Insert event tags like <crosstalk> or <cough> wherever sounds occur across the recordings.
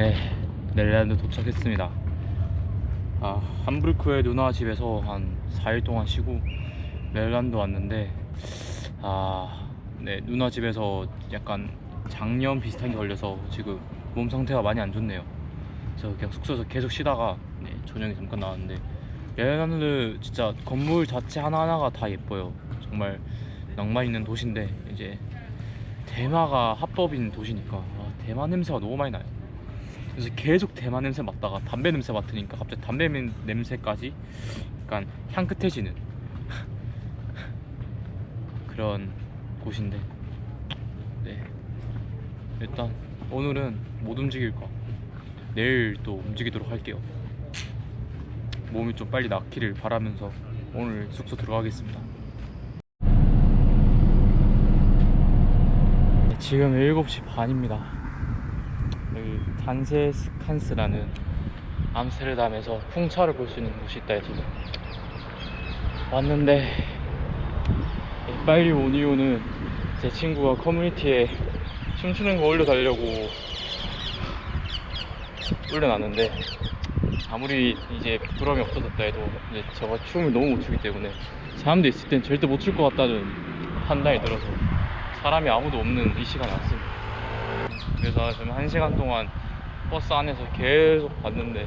네, 넬란드 도착했습니다. 아, 함부르크의 누나 집에서 한 4일 동안 쉬고 멜란드 왔는데 아, 네, 누나 집에서 약간 장염 비슷한 게 걸려서 지금 몸 상태가 많이 안 좋네요. 그래서 그냥 숙소에서 계속 쉬다가 네, 저녁에 잠깐 나왔는데 멜란드 진짜 건물 자체 하나하나가 다 예뻐요. 정말 낭만 있는 도시인데 이제 대마가 합법인 도시니까 아, 대마 냄새가 너무 많이 나요. 그래서 계속 대마 냄새 맡다가 담배 냄새 맡으니까 갑자기 담배 냄- 냄새까지 약간 향긋해지는 <laughs> 그런 곳인데. 네. 일단 오늘은 못 움직일 거. 내일 또 움직이도록 할게요. 몸이 좀 빨리 낫기를 바라면서 오늘 숙소 들어가겠습니다. 네, 지금 7시 반입니다 여기 단세스칸스라는 암스테르담에서 풍차를 볼 수 있는 곳이 있다 해서 왔는데 빨리 온 이유는 제 친구가 커뮤니티에 춤추는 거 올려달라고 올려놨는데 아무리 이제 부끄러움이 없어졌다 해도 이제 제가 춤을 너무 못 추기 때문에 사람들 있을 땐 절대 못 출 것 같다는 판단이 들어서 사람이 아무도 없는 이 시간에 왔습니다. 그래서 지금 한 시간 동안 버스 안에서 계속 봤는데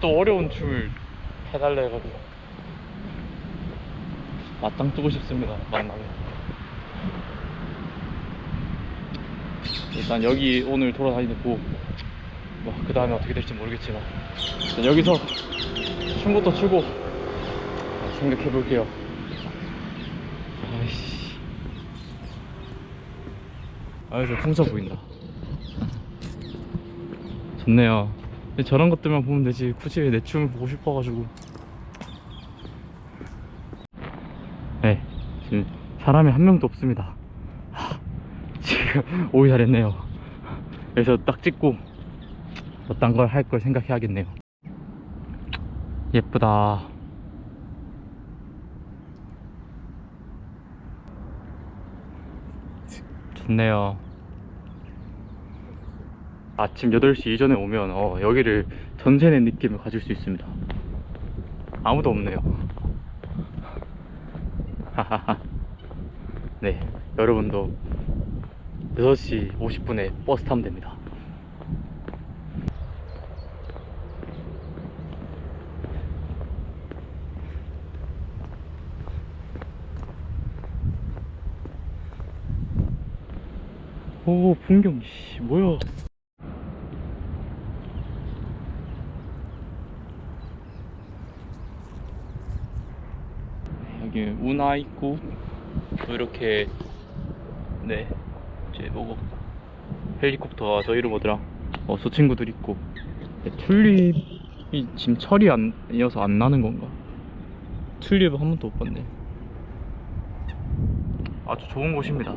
또 어려운 춤을 해달라 해가지고 맞짱 뜨고 싶습니다 만나면. 일단 여기 오늘 돌아다니고 뭐그 다음에 어떻게 될지 모르겠지만 일단 여기서 춤부터 추고 생각해 볼게요. 아이씨 아유 저 풍차 보인다. 좋네요. 저런 것들만 보면 되지. 굳이 내 춤을 보고 싶어가지고. 네 지금 사람이 한 명도 없습니다. 하, 지금 <laughs> 오기 잘했네요. 그래서 딱 찍고 어떤 걸 할 걸 생각해야겠네요. 예쁘다 좋네요. 아침 8시 이전에 오면 어, 여기를 전세 낸 느낌을 가질 수 있습니다. 아무도 없네요. 네 여러분도 6시 50분에 버스 타면 됩니다 오 풍경 씨 뭐야? 여기 운하 있고 또 이렇게 네 이제 뭐고 헬리콥터가 저 이름 뭐더라? 어, 저 친구들 있고. 네, 튤립이 지금 철이 아니어서 안 나는 건가? 튤립은 한 번도 못 봤네. 아주 좋은 곳입니다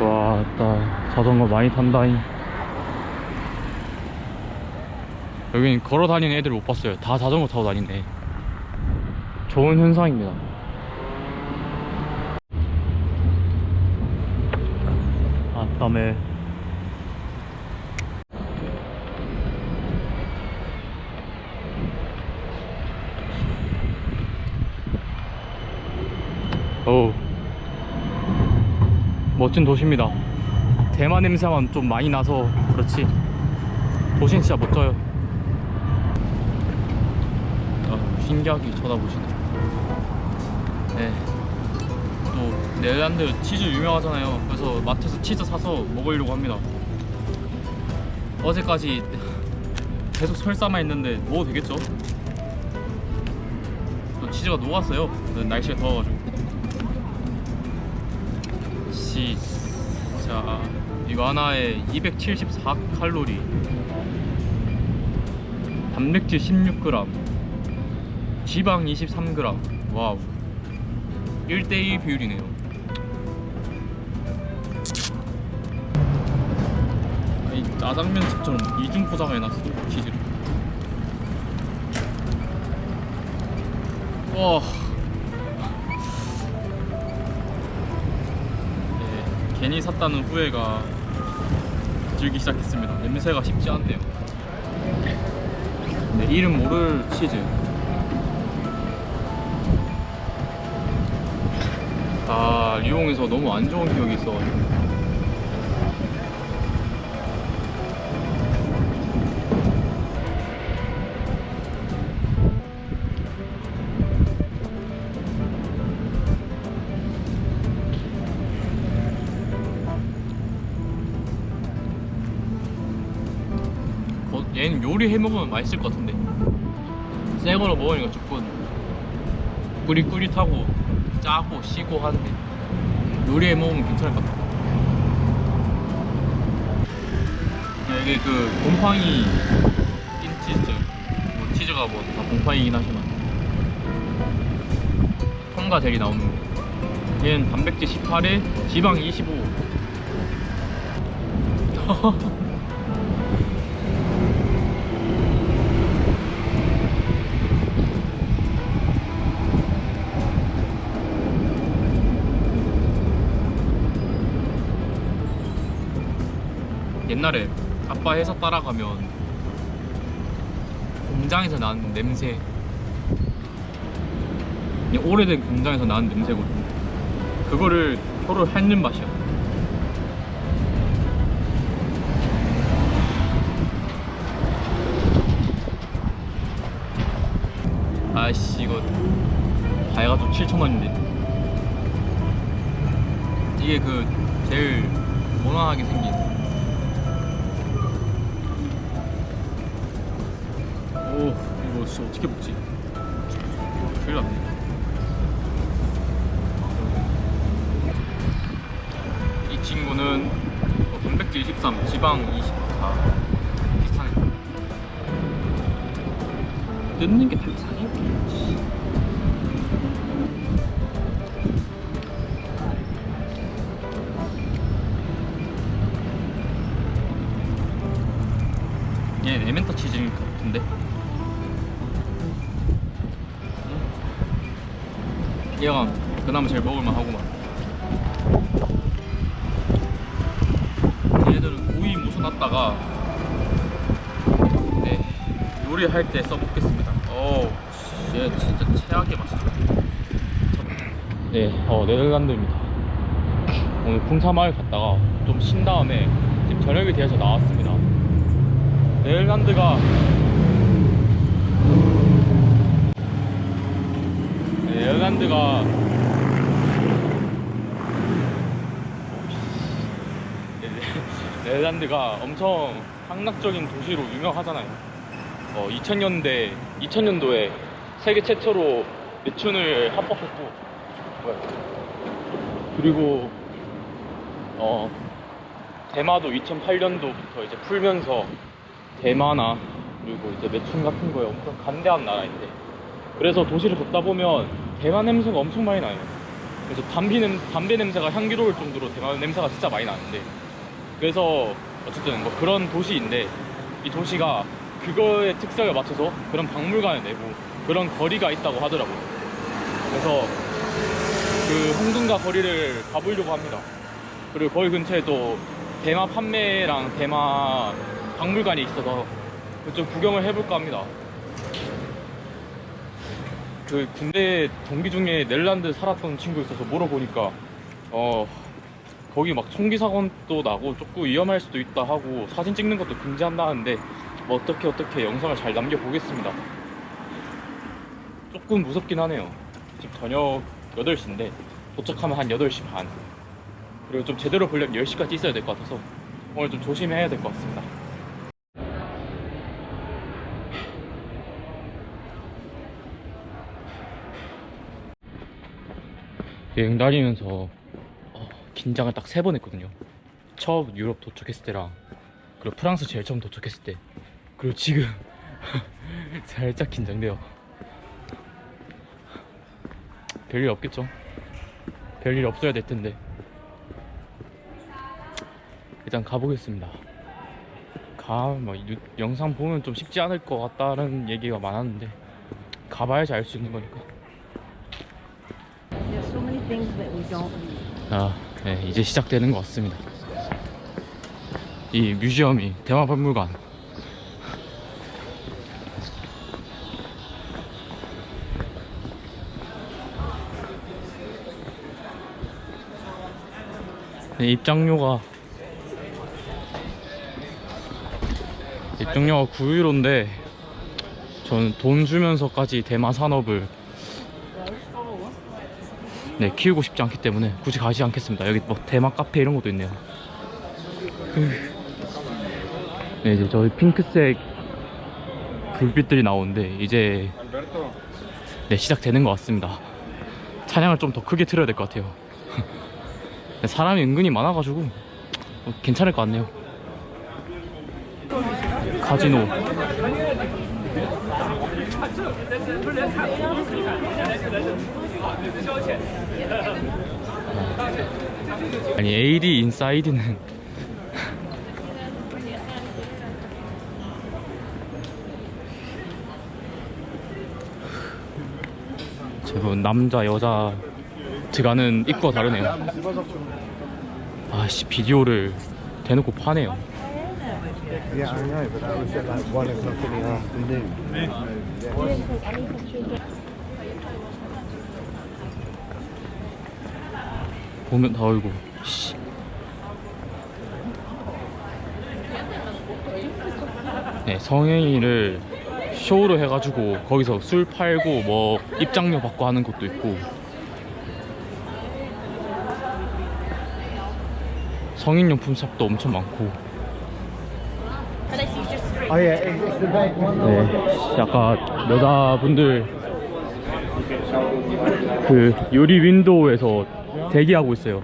와, 나 자전거 많이 탄다잉. 여긴 걸어 다니는 애들 못 봤어요. 다 자전거 타고 다니네. 좋은 현상입니다. 아, 땀에. 어우. 멋진 도시입니다. 대마 냄새만 좀 많이 나서 그렇지. 도시는 진짜 멋져요. 아, 신기하게 쳐다보시네. 네. 또 네덜란드 치즈 유명하잖아요. 그래서 마트에서 치즈 사서 먹으려고 합니다. 어제까지 계속 설사만 했는데 먹어도 되겠죠? 또 치즈가 녹았어요. 날씨가 더워가지고. 시, 자 이거 하나에 274 칼로리. 단백질 16g 지방 23g 와우. 1대1 비율이네요. 아니 짜장면집처럼 이중 포장을 해놨어 치즈를. 와 괜히 샀다는 후회가 들기 시작했습니다. 냄새가 쉽지 않네요. 네, 이름 모를 치즈. 아, 리옹에서 너무 안 좋은 기억이 있어가지고. 거- 얘는 요리해 먹으면 맛있을 것 같은데. 새 거로 먹으니까 조금 꾸릿꾸릿하고 짜고 시고 한데 요리해 먹으면 괜찮을 것 같아. 야, 이게 그 곰팡이 낀 치즈. 뭐 치즈가 뭐 다 곰팡이긴 하지만. 통과 젤이 나오는 거. 얘는 단백질 18에 지방 25 옛날에 아빠 회사 따라가면 공장에서 나는 냄새. 오래된 공장에서 나는 냄새거든. 그거를 혀를 핥는 맛이야. 아이씨 이거 다해가지고 7천원인데. 이게 그 제일 무난하게 생긴 오 이거 진짜 어떻게 먹지? 큰일 났네. 이 친구는 어, 단백질 23, 지방 24 비슷하네. 뜯는 게 비슷하네 얘 에멘타 치즈인 것 같은데 얘가 그나마 제일 먹을만 하구만. 얘들은 고이 무쳐놨다가 네 요리할 때 써먹겠습니다. 어우 얘 진짜 최악의 맛이다. 네 어, 네덜란드입니다. 오늘 풍차마을 갔다가 좀 쉰 다음에 지금 저녁이 되어서 나왔습니다. 네덜란드가 네, 네, 네덜란드가 엄청 상락적인 도시로 유명하잖아요. 어, 2000년대 2000년도에 세계 최초로 매춘을 합법했고. 그리고 어 대마도 2008년도부터 이제 풀면서 대마나 그리고 이제 매춘 같은 거에 엄청 간대한 나라인데 그래서 도시를 걷다 보면 대마 냄새가 엄청 많이 나요. 그래서 담비 냄, 담배 냄새가 향기로울 정도로 대마 냄새가 진짜 많이 나는데 그래서 어쨌든 뭐 그런 도시인데 이 도시가 그거의 특성에 맞춰서 그런 박물관을 내고 그런 거리가 있다고 하더라고요. 그래서 그 홍등가 거리를 가보려고 합니다. 그리고 거기 근처에 또 대마 판매랑 대마 박물관이 있어서 좀 구경을 해볼까 합니다. 그 군대 동기 중에 넬란드 살았던 친구 있어서 물어보니까 어 거기 막 총기 사건도 나고 조금 위험할 수도 있다 하고 사진 찍는 것도 금지한다는데 뭐 어떻게 어떻게 영상을 잘 남겨 보겠습니다. 조금 무섭긴 하네요. 지금 저녁 8시인데 도착하면 한 8시 반. 그리고 좀 제대로 보려면 10시까지 있어야 될 것 같아서 오늘 좀 조심해야 될 것 같습니다. 여행 다니면서 어, 긴장을 딱 세 번 했거든요. 처음 유럽 도착했을 때랑 그리고 프랑스 제일 처음 도착했을 때 그리고 지금 <laughs> 살짝 긴장돼요. 별일 없겠죠? 별일 없어야 될 텐데 일단 가보겠습니다. 가, 뭐 유- 영상 보면 좀 쉽지 않을 것 같다는 얘기가 많았는데 가봐야지 알 수 있는 거니까. 아, 네, 이제 시작되는 것 같습니다. 이 뮤지엄이 대마박물관 네, 입장료가 입장료가 9유로인데 저는 돈 주면서까지 대마 산업을 네 키우고 싶지 않기 때문에 굳이 가지 않겠습니다. 여기 뭐 대마 카페 이런 것도 있네요. 네 이제 저희 핑크색 불빛들이 나오는데 이제 네 시작되는 것 같습니다. 찬양을 좀 더 크게 틀어야 될 것 같아요. <laughs> 네, 사람이 은근히 많아가지고 어, 괜찮을 것 같네요. 카지노. 아니 AD 인사이드는 제가 남자 여자 제가는 입구가 다르네요. 아씨 비디오를 대놓고 파네요. Yeah, I know, but that was at like one o'clock in the afternoon. 보면 아이고 씨. 네 성행위를 쇼로 해가지고 거기서 술 팔고 뭐 입장료 받고 하는 것도 있고 성인용품 샵도 엄청 많고 red one. 네 약간 여자분들 그 유리 윈도우에서 대기하고 있어요.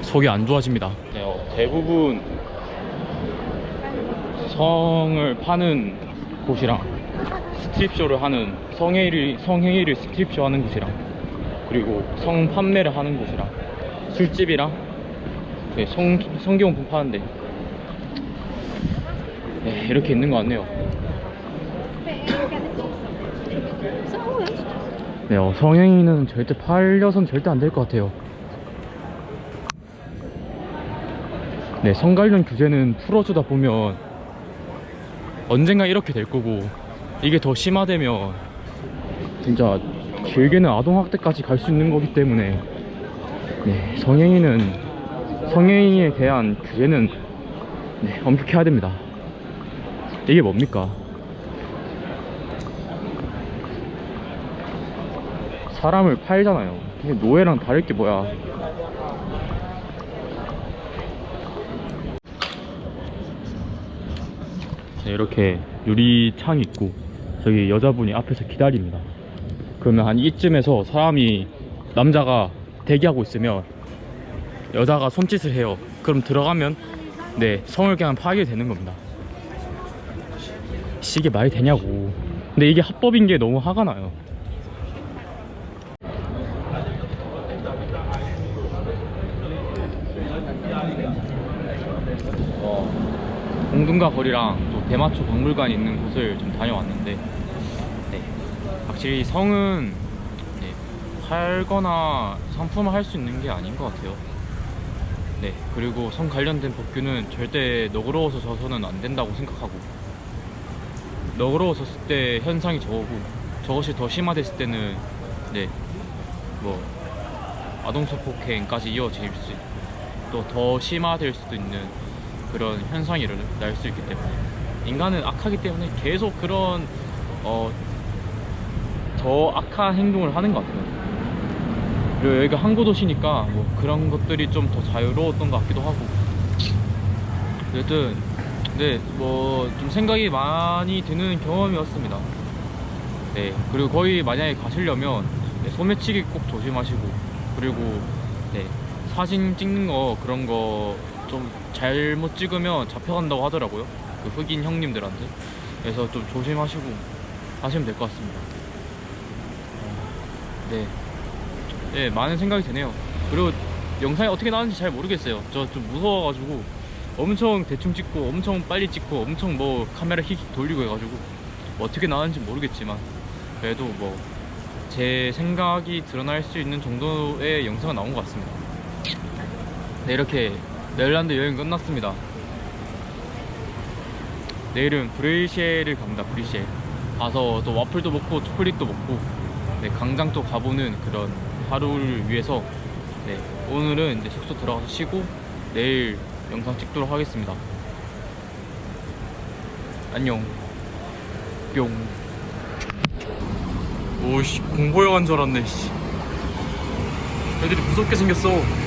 속이 안 좋아집니다. 네, 어, 대부분 성을 파는 곳이랑 스트립쇼를 하는 성행위를, 성행위를 스트립쇼 하는 곳이랑 그리고 성 판매를 하는 곳이랑 술집이랑 네, 성, 성경품 파는데 네, 이렇게 있는 것 같네요 네, 어, 성행위는 절대 팔려선 절대 안 될 것 같아요 네, 성 관련 규제는 풀어주다 보면 언젠가 이렇게 될 거고 이게 더 심화되면 진짜 길게는 아동학대까지 갈 수 있는 거기 때문에 네, 성행위는 성행위에 대한 규제는 네, 엄격해야 됩니다. 이게 뭡니까? 사람을 팔잖아요. 이게 노예랑 다를 게 뭐야? 네, 이렇게 유리창이 있고 저기 여자분이 앞에서 기다립니다. 그러면 한 이쯤에서 사람이 남자가 대기하고 있으면 여자가 손짓을 해요. 그럼 들어가면 네 성을 그냥 파게 되는 겁니다. 씨, 이게 말이 되냐고. 근데 이게 합법인 게 너무 화가 나요. 공둥가 거리랑 또 대마초 박물관이 있는 곳을 좀 다녀왔는데 네, 확실히 성은 네, 팔거나 상품을 할 수 있는 게 아닌 것 같아요. 네, 그리고 성 관련된 법규는 절대 너그러워서 져서는 안 된다고 생각하고 너그러워졌을 때 현상이 저거고 저것이 더 심화됐을 때는 네, 뭐 아동성 폭행까지 이어질 수 있고 또 더 심화될 수도 있는 그런 현상이 일어날 수 있기 때문에 인간은 악하기 때문에 계속 그런 어, 더 악한 행동을 하는 것 같아요. 그리고 여기가 항구 도시니까 뭐 그런 것들이 좀 더 자유로웠던 것 같기도 하고 어쨌든 네 뭐 좀 생각이 많이 드는 경험이었습니다. 네 그리고 거기 만약에 가시려면 네, 소매치기 꼭 조심하시고 그리고 네 사진 찍는 거 그런 거 좀 잘못 찍으면 잡혀간다고 하더라고요. 그 흑인 형님들한테 그래서 좀 조심하시고 하시면 될 것 같습니다. 어, 네. 네, 많은 생각이 드네요. 그리고 영상이 어떻게 나왔는지 잘 모르겠어요. 저 좀 무서워가지고 엄청 대충 찍고 엄청 빨리 찍고 엄청 뭐 카메라 휙 돌리고 해가지고 뭐 어떻게 나왔는지 모르겠지만 그래도 뭐 제 생각이 드러날 수 있는 정도의 영상은 나온 것 같습니다. 네, 이렇게 네덜란드 여행 끝났습니다. 내일은 브레이시에를 갑니다. 브리시에 가서 또 와플도 먹고 초콜릿도 먹고 네, 강장 또 가보는 그런 하루를 위해서 네, 오늘은 이제 숙소 들어가서 쉬고 내일 영상 찍도록 하겠습니다. 안녕. 뿅. 오씨 영화인 줄 알았네. 씨. 애들이 무섭게 생겼어.